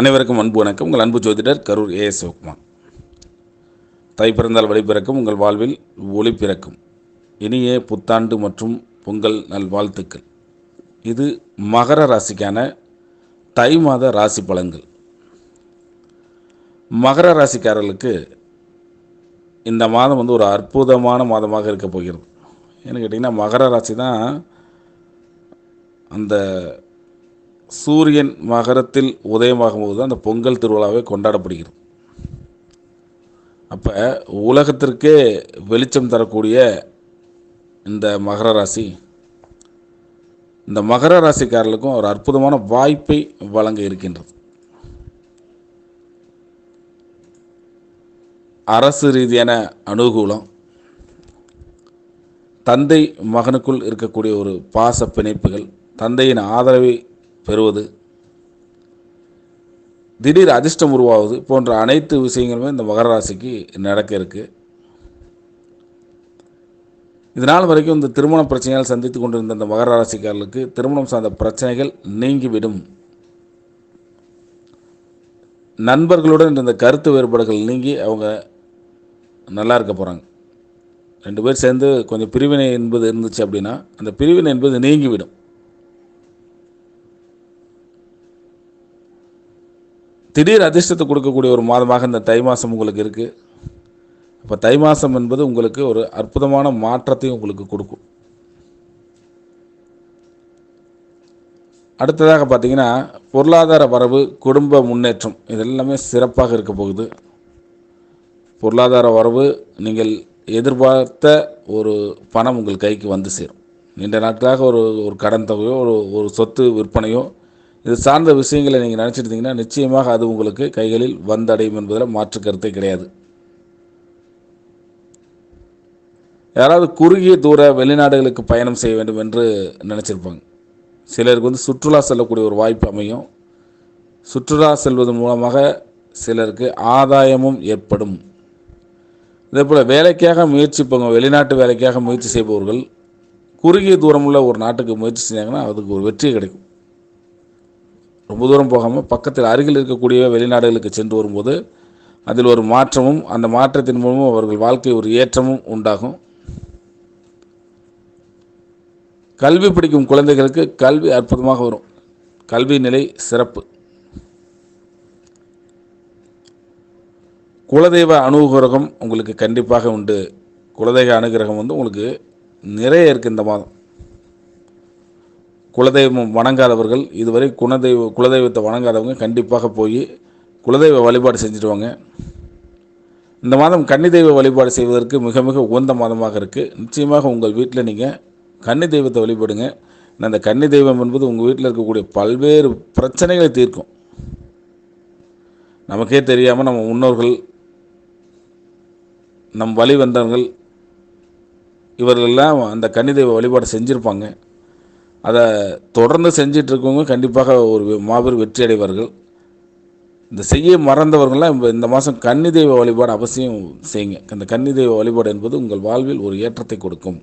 அனைவருக்கும் அன்பு வணக்கம். உங்கள் அன்பு ஜோதிடர் கரூர் ஏ சிவகுமார் தை பிறந்தால் வழி பிறக்கும் உங்கள் வாழ்வில் ஒளி பிறக்கும். இனிய புத்தாண்டு மற்றும் பொங்கல் நல்வாழ்த்துக்கள். இது மகர ராசிக்கான தை மாத ராசி பலன்கள். மகர ராசிக்காரர்களுக்கு இந்த மாதம் வந்து ஒரு அற்புதமான மாதமாக இருக்க போகிறது. ஏன்னு கேட்டிங்கன்னா மகர ராசி தான் அந்த சூரியன் மகரத்தில் உதயமாகும் போது தான் அந்த பொங்கல் திருவிழாவே கொண்டாடப்படுகிறது. அப்போ உலகத்திற்கே வெளிச்சம் தரக்கூடிய இந்த மகர ராசி இந்த மகர ராசிக்காரர்களுக்கும் ஒரு அற்புதமான வாய்ப்பை வழங்க இருக்கின்றது. அரசு ரீதியான அனுகூலம் தந்தை மகனுக்குள் இருக்கக்கூடிய ஒரு பாச பிணைப்புகள் தந்தையின் ஆதரவை பெறுவது. திடீர் அதிர்ஷ்டம் உருவாகுது போன்ற அனைத்து விஷயங்களுமே இந்த மகர ராசிக்கு நடக்க இருக்கு. இதனால் வரைக்கும் இந்த திருமண பிரச்சனைகள் சந்தித்து கொண்டிருந்த இந்த மகர ராசிக்காரர்களுக்கு திருமணம் சார்ந்த பிரச்சனைகள் நீங்கிவிடும். நண்பர்களுடன் இருந்த கருத்து வேறுபாடுகள் நீங்கி அவங்க நல்லா இருக்க போகிறாங்க ரெண்டு பேர் சேர்ந்து கொஞ்சம் பிரிவினை என்பது இருந்துச்சு அப்படின்னா அந்த பிரிவினை என்பது நீங்கிவிடும். திடீர் அதிர்ஷ்டத்தை கொடுக்கக்கூடிய ஒரு மாதமாக இந்த தை மாதம் உங்களுக்கு இருக்குது இப்போ தை மாதம் என்பது உங்களுக்கு ஒரு அற்புதமான மாற்றத்தையும் உங்களுக்கு கொடுக்கும். அடுத்ததாக பார்த்தீங்கன்னா பொருளாதார வரவு குடும்ப முன்னேற்றம் இதெல்லாமே சிறப்பாக இருக்க போகுது. பொருளாதார வரவு நீங்கள் எதிர்பார்த்த ஒரு பணம் உங்கள் கைக்கு வந்து சேரும். நீண்ட நாட்களாக ஒரு ஒரு கடன் தொகையோ ஒரு ஒரு சொத்து விற்பனையோ இது சார்ந்த விஷயங்களை நீங்கள் நினச்சிருந்தீங்கன்னா நிச்சயமாக அது உங்களுக்கு கைகளில் வந்தடையும் என்பதில் மாற்று கருத்தே கிடையாது. யாராவது குறுகிய தூர வெளிநாடுகளுக்கு பயணம் செய்ய வேண்டும் என்று நினச்சிருப்பாங்க. சிலருக்கு வந்து சுற்றுலா செல்லக்கூடிய ஒரு வாய்ப்பு அமையும். சுற்றுலா செல்வதன் மூலமாக சிலருக்கு ஆதாயமும் ஏற்படும். இதே போல் வேலைக்காக முயற்சிப்பவங்க வெளிநாட்டு வேலைக்காக முயற்சி செய்பவர்கள் குறுகிய தூரமுள்ள ஒரு நாட்டுக்கு முயற்சி செஞ்சாங்கன்னா அதுக்கு ஒரு வெற்றி கிடைக்கும். ரொம்ப தூரம் போகாமல் பக்கத்தில் அருகில் இருக்கக்கூடிய வெளிநாடுகளுக்கு சென்று வரும்போது அதில் ஒரு மாற்றமும் அந்த மாற்றத்தின் மூலமும் அவர்கள் வாழ்க்கை ஒரு ஏற்றமும் உண்டாகும். கல்வி படிக்கும் குழந்தைகளுக்கு கல்வி அற்புதமாக வரும். கல்வி நிலை சிறப்பு. குலதெய்வ அனுகிரகம் உங்களுக்கு கண்டிப்பாக உண்டு. குலதெய்வ அனுகிரகம் வந்து உங்களுக்கு நிறைய இருக்குது இந்த மாதம். குலதெய்வம் வணங்காதவர்கள் இதுவரை குணதெய்வ குலதெய்வத்தை வணங்காதவங்க கண்டிப்பாக போய் குலதெய்வ வழிபாடு செஞ்சுடுவாங்க இந்த மாதம் கன்னி தெய்வ வழிபாடு செய்வதற்கு மிக மிக உகந்த மாதமாக இருக்குது நிச்சயமாக உங்கள் வீட்டில் நீங்கள் கன்னி தெய்வத்தை வழிபடுங்க. அந்த கன்னி தெய்வம் என்பது உங்கள் வீட்டில் இருக்கக்கூடிய பல்வேறு பிரச்சனைகளை தீர்க்கும். நமக்கே தெரியாமல் நம்ம முன்னோர்கள் நம் வழி வந்தவர்கள் இவர்களெல்லாம் அந்த கன்னி தெய்வ வழிபாடு செஞ்சுருப்பாங்க. அதை தொடர்ந்து செஞ்சிட்டு இருக்கவங்க கண்டிப்பாக ஒரு மாபெரும் வெற்றி அடைவார்கள் இந்த செய்ய மறந்தவர்கள்லாம் இப்போ இந்த மாதம் கன்னி தெய்வ வழிபாடு அவசியம் செய்யுங்க. இந்த கன்னி தெய்வ வழிபாடு என்பது உங்கள் வாழ்வில் ஒரு ஏற்றத்தை கொடுக்கும்.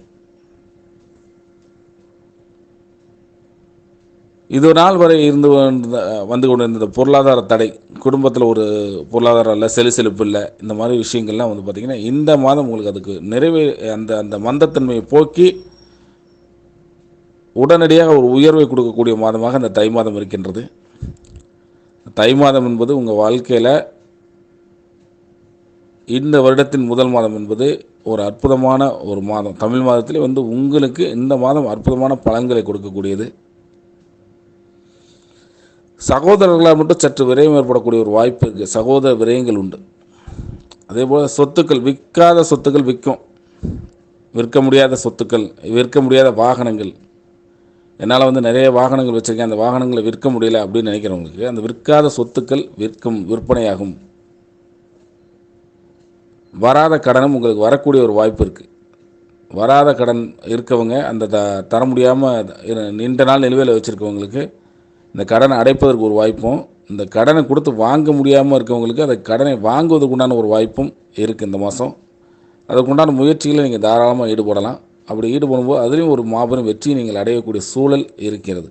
இது நாள் வரை இருந்து வந்து கொண்டிருந்த பொருளாதார தடை குடும்பத்தில் ஒரு பொருளாதாரம் இல்லை செலுசெலுப்பு இல்லை இந்த மாதிரி விஷயங்கள்லாம் வந்து பார்த்திங்கன்னா இந்த மாதம் உங்களுக்கு அதுக்கு நிறைவே அந்த அந்த மந்தத்தன்மையை போக்கி உடனடியாக ஒரு உயர்வை கொடுக்கக்கூடிய மாதமாக இந்த தை மாதம் இருக்கின்றது. தை மாதம் என்பது உங்கள் வாழ்க்கையில் இந்த வருடத்தின் முதல் மாதம் என்பது ஒரு அற்புதமான ஒரு மாதம். தமிழ் மாதத்திலே வந்து உங்களுக்கு இந்த மாதம் அற்புதமான பலன்களை கொடுக்கக்கூடியது. சகோதரர்களால் மட்டும் சற்று விரயம் ஏற்படக்கூடிய ஒரு வாய்ப்பு இருக்குது சகோதர விரயங்கள் உண்டு. அதே போல் சொத்துக்கள் விற்காத சொத்துக்கள் விற்கும். விற்க முடியாத சொத்துக்கள் விற்க முடியாத வாகனங்கள் என்னால் வந்து நிறைய வாகனங்கள் வச்சுருக்கேன். அந்த வாகனங்களை விற்க முடியல அப்படின்னு நினைக்கிறவங்களுக்கு அந்த விற்காத சொத்துக்கள் விற்கும் விற்பனையாகும். வராத கடனும் உங்களுக்கு வரக்கூடிய ஒரு வாய்ப்பு இருக்குது வராத கடன் இருக்கவங்க அந்த த தர முடியாமல் நீண்ட நாள் நிலுவையில் வச்சுருக்கவங்களுக்கு இந்த கடனை அடைப்பதற்கு ஒரு வாய்ப்பும் இந்த கடனை கொடுத்து வாங்க முடியாமல் இருக்கவங்களுக்கு அந்த கடனை வாங்குவதற்குண்டான ஒரு வாய்ப்பும் இருக்குது இந்த மாதம் அதுக்குண்டான முயற்சிகளை நீங்கள் தாராளமாக ஈடுபடலாம். அப்படி ஈடுபடும்போது அதுலேயும் ஒரு மாபெரும் வெற்றியை நீங்கள் அடையக்கூடிய சூழல் இருக்கிறது.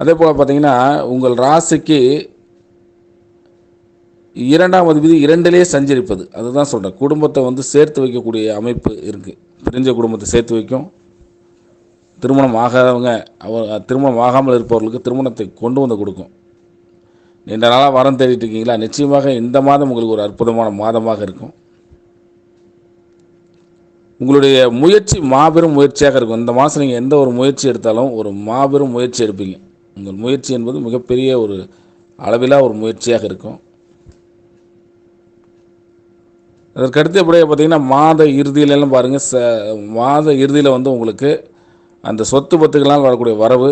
அதே போல் பார்த்தீங்கன்னா உங்கள் ராசிக்கு இரண்டாம் அதிபதி இரண்டிலே சஞ்சரிப்பது. அதுதான் சொல்கிறேன் குடும்பத்தை வந்து சேர்த்து வைக்கக்கூடிய அமைப்பு இருக்குது பிரிஞ்ச குடும்பத்தை சேர்த்து வைக்கும். திருமணம் ஆகாதவங்க அவ திருமணம் ஆகாமல் இருப்பவர்களுக்கு திருமணத்தை கொண்டு வந்து கொடுக்கும். நீண்ட நாளாக வரம் தேடிட்டு இருக்கீங்களா? நிச்சயமாக இந்த மாதம் உங்களுக்கு ஒரு அற்புதமான மாதமாக இருக்கும். உங்களுடைய முயற்சி மாபெரும் முயற்சியாக இருக்கும். இந்த மாதம் நீங்கள் எந்த ஒரு முயற்சி எடுத்தாலும் ஒரு மாபெரும் முயற்சி எடுப்பீங்க. உங்கள் முயற்சி என்பது மிகப்பெரிய ஒரு அளவிலா ஒரு முயற்சியாக இருக்கும். அதற்கு எப்படியே பார்த்தீங்கன்னா மாத இறுதியிலெல்லாம் பாருங்கள் ச மாத இறுதியில் வந்து உங்களுக்கு அந்த சொத்து பத்துக்களால் வரக்கூடிய வரவு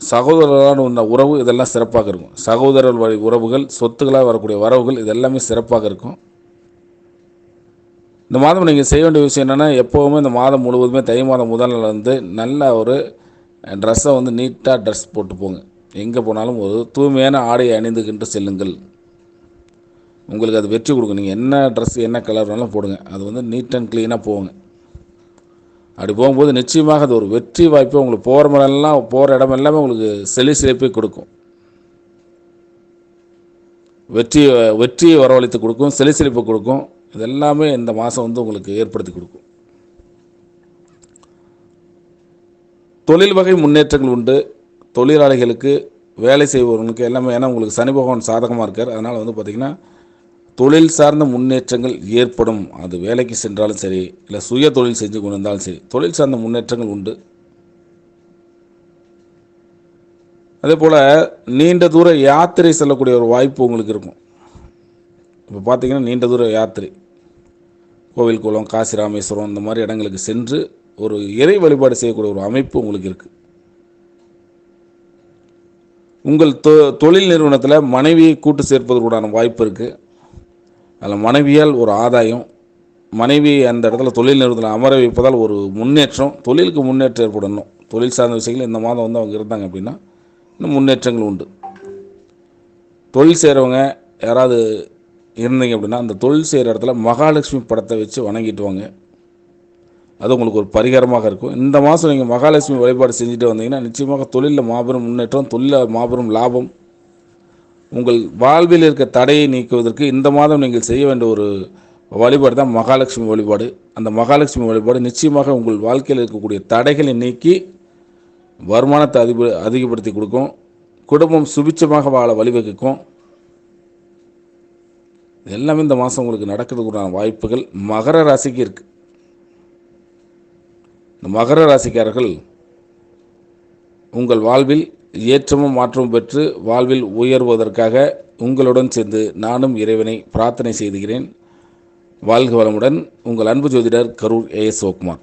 சகோதரர்களான உள்ள உறவு இதெல்லாம் சிறப்பாக இருக்கும். சகோதரர் வழி உறவுகள் சொத்துக்களால் வரக்கூடிய வரவுகள் இது எல்லாமே சிறப்பாக இருக்கும். இந்த மாதம் நீங்கள் செய்ய வேண்டிய விஷயம் என்னென்னா எப்போவுமே இந்த மாதம் முழுவதுமே தை மாதம் முதல் நாள் வந்து நல்ல ஒரு ட்ரெஸ்ஸை வந்து நீட்டாக ட்ரெஸ் போட்டு போங்க. எங்கே போனாலும் ஒரு தூய்மையான ஆடையை அணிந்துக்கிட்டு செல்லுங்கள். உங்களுக்கு அது வெற்றி கொடுக்கும். நீங்கள் என்ன ட்ரெஸ் என்ன கலர் வேணாலும் போடுங்க. அது வந்து நீட் அண்ட் க்ளீனாக போங்க அப்படி போகும்போது நிச்சயமாக அது ஒரு வெற்றி வாய்ப்பை உங்களுக்கு போகிற முறையெல்லாம் போகிற இடம் எல்லாமே உங்களுக்கு செழி செழிப்பை கொடுக்கும். வெற்றி வெற்றியை வரவழைத்து கொடுக்கும் செலி செழிப்பை கொடுக்கும். இதெல்லாமே இந்த மாதம் வந்து உங்களுக்கு ஏற்படுத்தி கொடுக்கும். தொழில் வகை முன்னேற்றங்கள் உண்டு. தொழிலாளிகளுக்கு வேலை செய்பவர்களுக்கு எல்லாமே ஏன்னா உங்களுக்கு சனி பகவான் சாதகமாக இருக்கார். அதனால் வந்து பார்த்திங்கன்னா தொழில் சார்ந்த முன்னேற்றங்கள் ஏற்படும். அது வேலைக்கு சென்றாலும் சரி இல்லை சுய தொழில் செஞ்சு கொண்டு வந்தாலும் சரி தொழில் சார்ந்த முன்னேற்றங்கள் உண்டு. அதே போல் நீண்ட தூர யாத்திரை செல்லக்கூடிய ஒரு வாய்ப்பு உங்களுக்கு இருக்கும். இப்போ பார்த்தீங்கன்னா நீண்ட தூர யாத்திரை. கோவில் குளம் காசி ராமேஸ்வரம் இந்த மாதிரி இடங்களுக்கு சென்று ஒரு இறை வழிபாடு செய்யக்கூடிய ஒரு அமைப்பு உங்களுக்கு இருக்குது உங்கள் தொ தொழில் நிறுவனத்தில் மனைவியை கூட்டு சேர்ப்பதற்குடான வாய்ப்பு இருக்குது அதில் மனைவியால் ஒரு ஆதாயம் மனைவி அந்த இடத்துல தொழில் நிறுவனத்தில் அமர வைப்பதால் ஒரு முன்னேற்றம் தொழிலுக்கு முன்னேற்றம் ஏற்படணும். தொழில் சார்ந்த விஷயங்கள் இந்த மாதம் வந்து அவங்க இருந்தாங்க அப்படின்னா இன்னும் முன்னேற்றங்கள் உண்டு. தொழில் செய்கிறவங்க யாராவது இருந்தீங்க அப்படின்னா அந்த தொழில் செய்கிற இடத்துல மகாலட்சுமி படத்தை வச்சு வணங்கிட்டு வாங்க அது உங்களுக்கு ஒரு பரிகாரமாக இருக்கும். இந்த மாதம் நீங்கள் மகாலட்சுமி வழிபாடு செஞ்சுட்டு வந்தீங்கன்னா நிச்சயமாக தொழிலில் மாபெரும் முன்னேற்றம் தொழிலில் மாபெரும் லாபம். உங்கள் வாழ்வில் இருக்க தடையை நீக்குவதற்கு இந்த மாதம் நீங்கள் செய்ய வேண்டிய ஒரு வழிபாடு தான் மகாலட்சுமி வழிபாடு. அந்த மகாலட்சுமி வழிபாடு நிச்சயமாக உங்கள் வாழ்க்கையில் இருக்கக்கூடிய தடைகளை நீக்கி வருமானத்தை அதிக அதிகப்படுத்தி கொடுக்கும். குடும்பம் சுபிச்சமாக வாழ வழிவகுக்கும். இது எல்லாமே இந்த மாதம் உங்களுக்கு நடக்கிறதுக்குண்டான வாய்ப்புகள் மகர ராசிக்கு இருக்குது இந்த மகர ராசிக்காரர்கள் உங்கள் வாழ்வில் ஏற்றமும் மாற்றமும் பெற்று வாழ்வில் உயர்வதற்காக உங்களுடன் சேர்ந்து நானும் இறைவனை பிரார்த்தனை செய்துகிறேன். வாழ்க வளமுடன் உங்கள் அன்பு ஜோதிடர் கரூர் ஏஎஸ் சிவகுமார்